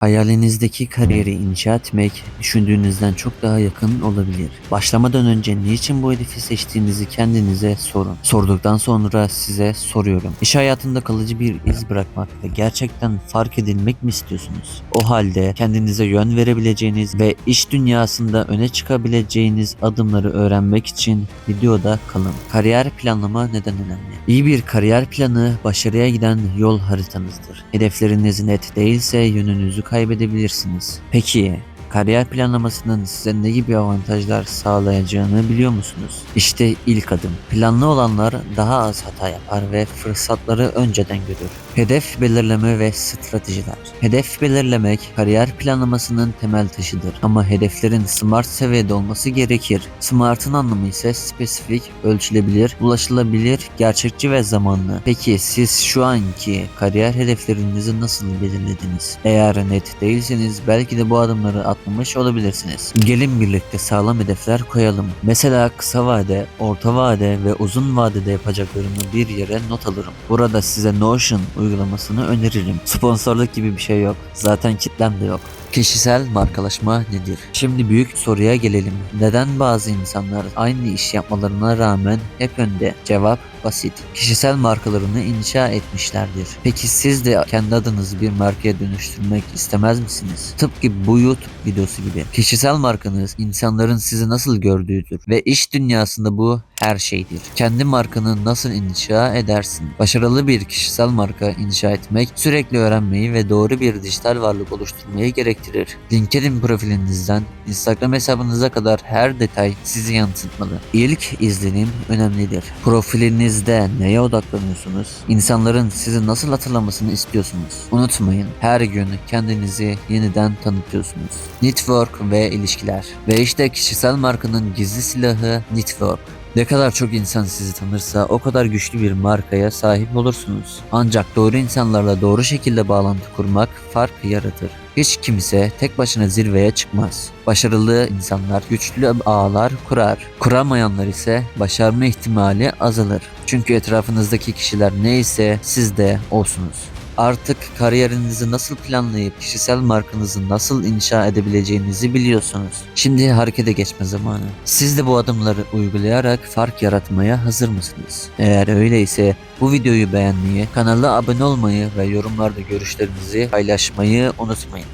Hayalinizdeki kariyeri inşa etmek düşündüğünüzden çok daha yakın olabilir. Başlamadan önce niçin bu hedefi seçtiğinizi kendinize sorun. Sorduktan sonra size soruyorum. İş hayatında kalıcı bir iz bırakmak ve gerçekten fark edilmek mi istiyorsunuz? O halde kendinize yön verebileceğiniz ve iş dünyasında öne çıkabileceğiniz adımları öğrenmek için videoda kalın. Kariyer planlama neden önemli? İyi bir kariyer planı başarıya giden yol haritanızdır. Hedefleriniz net değilse yönünüzü kaybedebilirsiniz. Peki kariyer planlamasının size ne gibi avantajlar sağlayacağını biliyor musunuz? İşte ilk adım. Planlı olanlar daha az hata yapar ve fırsatları önceden görür. Hedef belirleme ve stratejiler. Hedef belirlemek kariyer planlamasının temel taşıdır. Ama hedeflerin smart seviyede olması gerekir. Smart'ın anlamı ise spesifik, ölçülebilir, ulaşılabilir, gerçekçi ve zamanlı. Peki siz şu anki kariyer hedeflerinizi nasıl belirlediniz? Eğer net değilseniz belki de bu adımları atlamış olabilirsiniz. Gelin birlikte sağlam hedefler koyalım. Mesela kısa vade, orta vade ve uzun vadede yapacaklarımı bir yere not alırım. Burada size Notion uygulamasını öneririm. Sponsorluk gibi bir şey yok. Zaten kitlem de yok. Kişisel markalaşma nedir? Şimdi büyük soruya gelelim. Neden bazı insanlar aynı iş yapmalarına rağmen hep önde? Cevap basit. Kişisel markalarını inşa etmişlerdir. Peki siz de kendi adınızı bir markaya dönüştürmek istemez misiniz? Tıpkı bu YouTube videosu gibi. Kişisel markanız insanların sizi nasıl gördüğüdür ve iş dünyasında bu her şeydir. Kendi markanı nasıl inşa edersin? Başarılı bir kişisel marka inşa etmek sürekli öğrenmeyi ve doğru bir dijital varlık oluşturmayı gerektirir. LinkedIn profilinizden Instagram hesabınıza kadar her detay sizi yansıtmalı. İlk izlenim önemlidir. Profilinizde neye odaklanıyorsunuz? İnsanların sizi nasıl hatırlamasını istiyorsunuz? Unutmayın her gün kendinizi yeniden tanıtıyorsunuz. Network ve ilişkiler. Ve işte kişisel markanın gizli silahı network. Ne kadar çok insan sizi tanırsa o kadar güçlü bir markaya sahip olursunuz. Ancak doğru insanlarla doğru şekilde bağlantı kurmak fark yaratır. Hiç kimse tek başına zirveye çıkmaz. Başarılı insanlar güçlü ağlar kurar. Kuramayanlar ise başarma ihtimali azalır. Çünkü etrafınızdaki kişiler neyse siz de olsunuz. Artık kariyerinizi nasıl planlayıp kişisel markanızı nasıl inşa edebileceğinizi biliyorsunuz. Şimdi harekete geçme zamanı. Siz de bu adımları uygulayarak fark yaratmaya hazır mısınız? Eğer öyleyse bu videoyu beğenmeyi, kanala abone olmayı ve yorumlarda görüşlerinizi paylaşmayı unutmayın.